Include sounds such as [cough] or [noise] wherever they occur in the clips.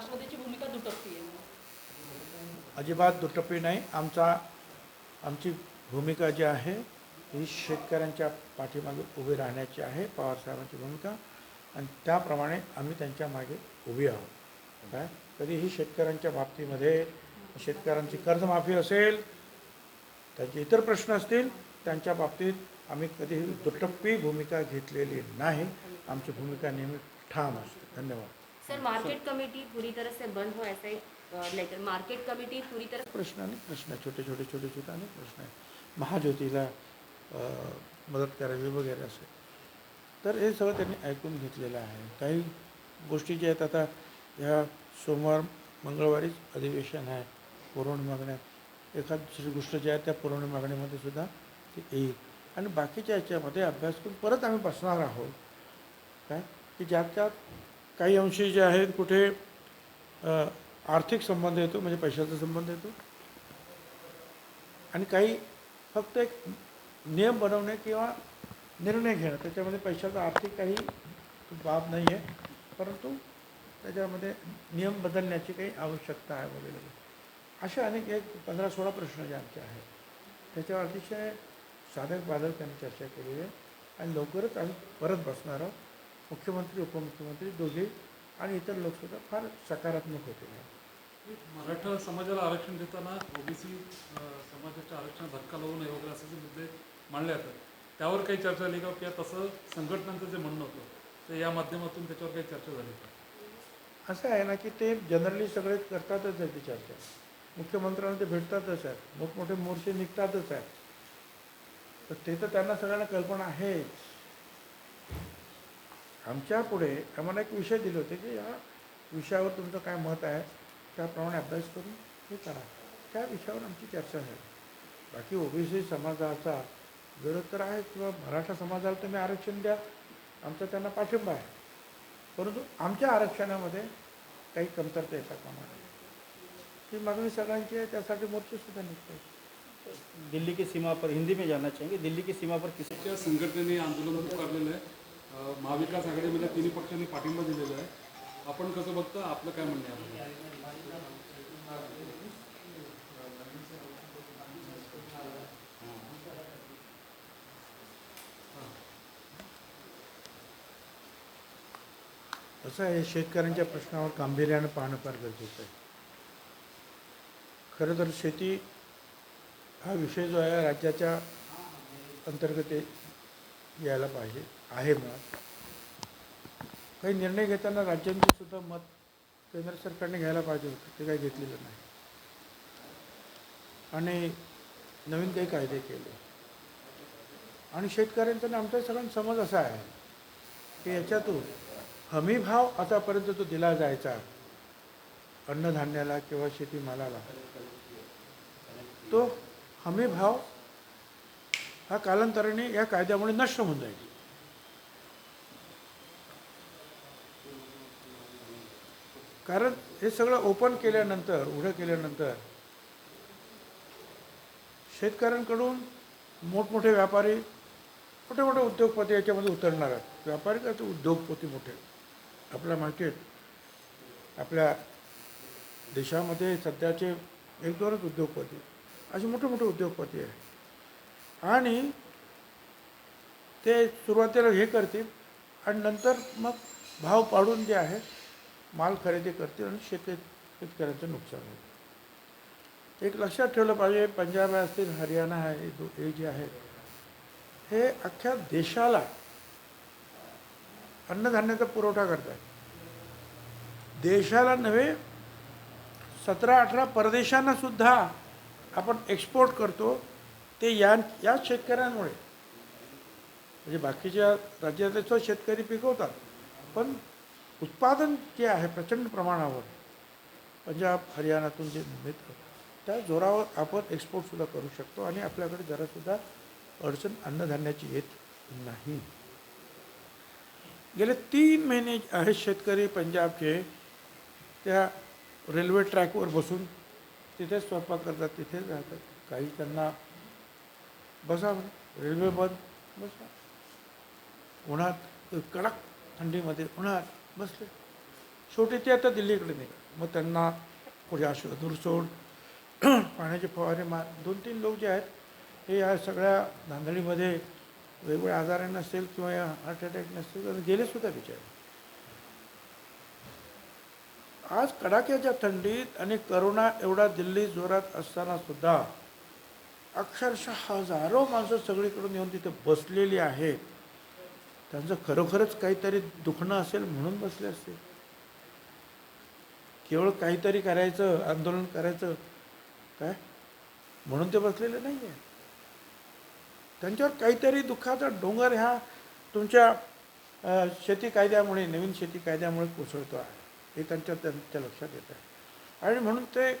राष्ट्रवादीची भूमिका दुटप्पी आहे. अजिबात दुटप्पी नाही. आमचा आमची भूमिका जी आहे ही शेतकऱ्यांच्या पाठीमागे उभी राहण्याची आहे पवारसाहेबांची भूमिका. आणि त्याप्रमाणे आम्ही त्यांच्या मागे उभी आहोत. काय? कधीही शेतकऱ्यांच्या बाबतीमध्ये शेतकऱ्यांची कर्जमाफी असेल त्यांचे इतर प्रश्न असतील त्यांच्या बाबतीत आम्ही कधीही दुटप्पी भूमिका घेतलेली नाही. आमची भूमिका नेहमी ठाम असते. धन्यवाद. सर मार्केट कमेटी पूरी तरह से बंद हो ऐसे एक लेटर मार्केट कमेटी पूरी तरह प्रश्न अनेक प्रश्न आहे छोटे छोटे छोटे छोटे अनेक प्रश्न आहे महाज्योतीला मदत करावी वगैरे असे तर हे सगळं त्यांनी ऐकून घेतलेलं आहे. काही गोष्टी ज्या आहेत आता ह्या सोमवार मंगळवारीच अधिवेशन आहे पुरवणी मागण्या. एखाद दुसरी गोष्ट जी आहे त्या पुरवणी मागणीमध्ये सुद्धा ती येईल. आणि बाकीच्या याच्यामध्ये अभ्यास करून परत आम्ही बसणार आहोत. काय? की ज्यात त्यात काही अंशी जे आहेत कुठे आर्थिक संबंध येतो म्हणजे पैशाचा संबंध येतो. आणि काही फक्त एक नियम बनवणे किंवा निर्णय घेणं त्याच्यामध्ये पैशाचा आर्थिक काही बाब नाही आहे परंतु त्याच्यामध्ये नियम बदलण्याची काही आवश्यकता आहे वगैरे. असे अनेक एक पंधरा सोळा प्रश्न जे आमचे आहेत त्याच्यावर अतिशय साधक बाधक त्यांनी चर्चा केलेली आहे. आणि लवकरच आम्ही परत बसणार आहोत. मुख्यमंत्री उपमुख्यमंत्री दोघे आणि इतर लोकसुद्धा फार सकारात्मक होते. मराठा समाजाला आरक्षण देताना ओबीसी समाजाच्या आरक्षणात धक्का लावू नये वगैरे असे जे मुद्दे मांडले जातात त्यावर काही चर्चा झाली का? किंवा तसं संघटनांचं जे म्हणणं होतं तर या माध्यमातून त्याच्यावर काही चर्चा झाली का? असं आहे ना की ते जनरली सगळे करतातच आहे ती चर्चा. मुख्यमंत्र्यांना ते भेटतातच आहेत मोठमोठे मोर्चे निघतातच आहेत तर ते तर त्यांना सगळ्यांना कल्पना आहेच. आमच्या पुढे आम्हाला एक विषय दिले होते की या विषयावर तुमचं काय मत आहे त्याप्रमाणे अभ्यास करून हे करा. त्या विषयावर आमची चर्चा झाली. बाकी ओबीसी समाजाचा विरोध तर आहे किंवा मराठा समाजाला तुम्ही आरक्षण द्या आमचा त्यांना पाठिंबा आहे. परंतु आमच्या आरक्षणामध्ये काही कमतरता येतात कामा नये ही मागणी सगळ्यांची आहे त्यासाठी मोर्चे सुद्धा निघते दिल्ली की सीमा पर हिंदी में जानना चाहेंगे दिल्ली की सीमा पर किसी संघटनेने आंदोलन पुकारलेलं आहे. महाविकास आघाडीमधल्या तिन्ही पक्षांनी पाठिंबा दिलेला आहे. आपण कसं बघता आपलं काय म्हणणं आहे असं आहे शेतकऱ्यांच्या प्रश्नावर गांभीर्यानं पाहणं फार गरजेचं आहे. खरं तर शेती हा विषय जो आहे राज्याच्या अंतर्गत यायला पाहिजे आहे मुळात काही निर्णय घेताना राज्यांची सुद्धा मत केंद्र सरकारने घ्यायला पाहिजे होतं ते काही घेतलेलं नाही. आणि नवीन काही कायदे केले. आणि शेतकऱ्यांचा आणि आमचा सगळ्यांचा समज असा आहे की याच्यातून हमी भाव आतापर्यंत तो दिला जायचा. अन्नधान्याला किंवा शेतीमालाला. तो हमी भाव हा कालांतराने या कायद्यामुळे नष्ट होऊन जाईल. कारण हे सगळं ओपन केल्यानंतर उघडं केल्यानंतर शेतकऱ्यांकडून मोठमोठे व्यापारी मोठे मोठे उद्योगपती याच्यामध्ये उतरणार आहेत. व्यापारी का ते उद्योगपती मोठे? आपल्या मार्केट आपल्या देशामध्ये सध्याचे एक दोनच उद्योगपती असे मोठे मोठे उद्योगपती आहे आणि ते सुरुवातीला हे करतील आणि नंतर मग भाव पाडून जे आहे माल खरेदी करतील आणि शेती शेतकऱ्यांचं नुकसान होईल. एक लक्षात ठेवलं पाहिजे पंजाब असतील हरियाणा आहे हे जे आहे हे अख्ख्या देशाला अन्नधान्याचा पुरवठा करतात देशाला नव्हे सतरा अठरा परदेशांना सुद्धा आपण एक्सपोर्ट करतो ते या या शेतकऱ्यांमुळे. म्हणजे बाकीच्या राज्यातले सुद्धा शेतकरी पिकवतात. पण उत्पादन जे आहे प्रचंड प्रमाणावर पंजाब हरियाणातून जे मिळतं त्या जोरावर आपण एक्सपोर्टसुद्धा करू शकतो आणि आपल्याकडे जरासुद्धा अडचण अन्नधान्याची येत नाही. गेले तीन महिने आहेत शेतकरी पंजाबचे त्या रेल्वे ट्रॅकवर बसून तिथेच स्वयंपाक करतात तिथेच राहतात. काही त्यांना बसा म्हणे, रेल्वे बंद बसा. उन्हात कडक थंडीमध्ये उन्हात बसले. शेवटी ते आता दिल्लीकडे निघा मग त्यांना पुढे अशोक सोड [clears throat] पाण्याचे फवारे मार. दोन तीन लोक जे आहेत हे या सगळ्या धांदळीमध्ये वेगवेगळ्या आजारांना नसेल किंवा या हार्ट अटॅक नसेल तर गेलेसुद्धा बिचारे. आज कडाक्याच्या थंडीत आणि करोना एवढा दिल्ली जोरात असताना सुद्धा अक्षरशः हजारो माणसं सगळीकडून येऊन तिथे बसलेली आहेत. त्यांचं खरोखरच काहीतरी दुखणं असेल म्हणून बसले असते. केवळ काहीतरी करायचं आंदोलन करायचं काय? म्हणून ते बसलेले नाही आहे त्यांच्यावर काहीतरी दुःखाचा डोंगर ह्या तुमच्या शेती कायद्यामुळे नवीन शेती कायद्यामुळे कोसळतो आहे. हे त्यांच्या त्यांच्या लक्षात येत आहे आणि म्हणून ते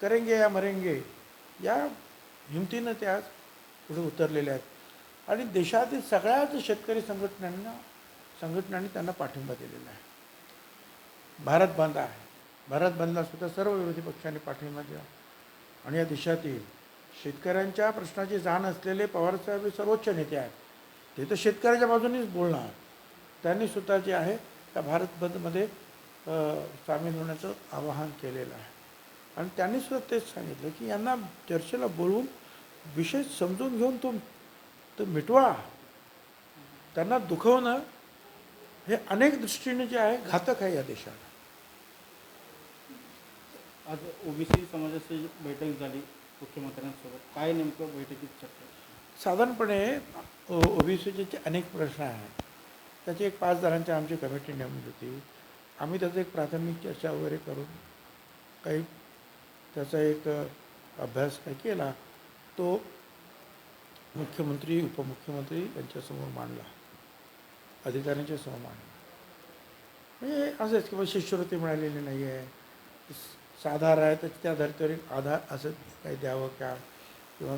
करेंगे या मरेंगे या हिमतीनं ते आज पुढे उतरलेले आहेत. आणि देशातील सगळ्याच शेतकरी संघटनांना संघटनांनी त्यांना पाठिंबा दिलेला आहे. भारत बंद आहे. भारत बंदला सुद्धा सर्व विरोधी पक्षांनी पाठिंबा दिला आणि या देशातील शेतकऱ्यांच्या प्रश्नाची जाण असलेले पवारसाहेब हे सर्वोच्च नेते आहेत. ते तर शेतकऱ्याच्या बाजूनेच बोलणार. त्यांनी सुद्धा जे आहे त्या भारत बंदमध्ये सामील होण्याचं आवाहन केलेलं आहे. आणि त्यांनी सुद्धा तेच सांगितलं की यांना चर्चेला बोलवून विषय समजून घेऊन तो तो मिटवा. त्यांना दुखवणं हे अनेक दृष्टीने जे आहे घातक आहे या देशाला. आज ओबीसी समाजाची बैठक झाली मुख्यमंत्र्यांसोबत. काय नेमकं बैठकीत चर्चा? साधारणपणे ओ बी सीचे जे अनेक प्रश्न आहेत त्याची एक पाच जणांची आमची कमिटी नेमली होती. आम्ही त्याचं एक प्राथमिक चर्चा वगैरे करून काही त्याचा एक अभ्यास काही केला. तो मुख्यमंत्री उपमुख्यमंत्री यांच्यासमोर मांडला. अधिकाऱ्यांच्या समोर मांडला. म्हणजे असंच किंवा शिष्यवृत्ती मिळालेली नाही आहे. साधार आहे तर त्या धर्तीवर आधार असं काही द्यावं का? किंवा